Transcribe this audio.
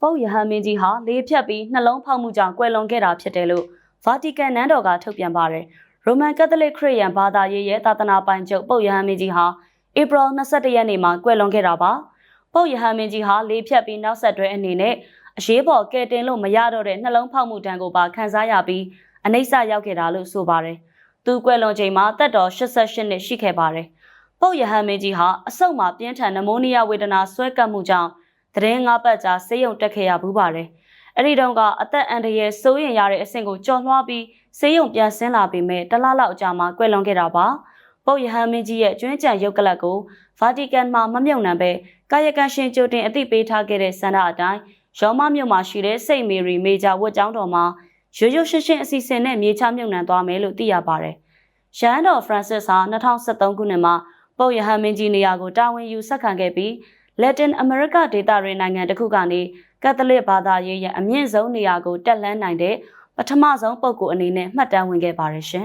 ပုပ်ယဟန်မင်းကြီးဟာလေးဖြတ်ပြီးနှလုံးဖောက်မှုကြောင့်ကွယ်လွန်ခဲ့တာဖြစ်တယ်လို့ဗာတီကန်နန်းတော်ကထုတ်ပြန်ပါတယ်။ရိုမန်ကက်သလစ်ခရစ်ယာန်ဘာသာရေးရဲ့သာသနာပိုင်ချုပ်ပုပ်ယဟန်မင်းကြီးဟာဧပြီ22ရက်နေ့မှာကွယ်လွန်ခဲ့တာပါ။ပုပ်ယဟန်မင်းကြီးဟာလေးဖြတ်ပြီးနောက်ဆက်တွဲအနေနဲ့အရေးပေါ်ကယ်တင်လို့မရတော့တဲ့နှလုံးဖောက်မှုတန်းကိုပါခံစားရပြီးအနှိမ့်ဆရောက်ခဲ့တာလို့ဆိုပါတယ်။သူကွယ်လွန်ချိန်မှာတက်တော်88နှစ်ရှိခဲ့ပါတယ်။ပုပ်ယဟန်မင်းကြီးဟာအဆုတ်မှာပြင်းထန်နမိုးနီးယားဝေဒနာဆွဲကပ်မှုကြောင့် သတင်း၅ပတ်ကြာဆေးရုံတက်ခဲ့ရဘူးပါတယ်။အဲ့ဒီတုန်းကအသက်အန္တရာယ်စိုးရင်ရတဲ့အဆင့်ကိုကျော်လွှားပြီးဆေးရုံပြန်ဆင်းလာပေမဲ့တလလောက်အကြာမှာကွယ်လွန်ခဲ့တာပါ။ပုပ်ယဟန်မင်းကြီးရဲ့ကျွမ်းကြံရုပ်ကလပ်ကိုဗာတီကန်မှာမမြုံနှံပဲကာယကံရှင်ကြိုတင်အသိပေးထားခဲ့တဲ့စန္ဒအတိုင်းရောမမြို့မှာရှိတဲ့စိတ်မေရီမေဂျာဝတ်ကျောင်းတော်မှာရိုးရိုးရှင်းရှင်းအစီအစဉ်နဲ့မြေချမြုံနှံသွားမယ်လို့သိရပါတယ်။ရန်တော်ဖရန်စစ်ဟာ2023ခုနှစ်မှာပုပ်ယဟန်မင်းကြီးနေရာကိုတာဝန်ယူဆက်ခံခဲ့ပြီး လက်တင်အမေရိကဒေသတွေနိုင်ငံတစ်ခုကနေကက်သလစ်ဘာသာရေးရဲ့အမြင့်ဆုံးနေရာကိုတက်လှမ်းနိုင်တဲ့ပထမဆုံးပုဂ္ဂိုလ်အနေနဲ့မှတ်တမ်းဝင်ခဲ့ပါတယ်ရှင်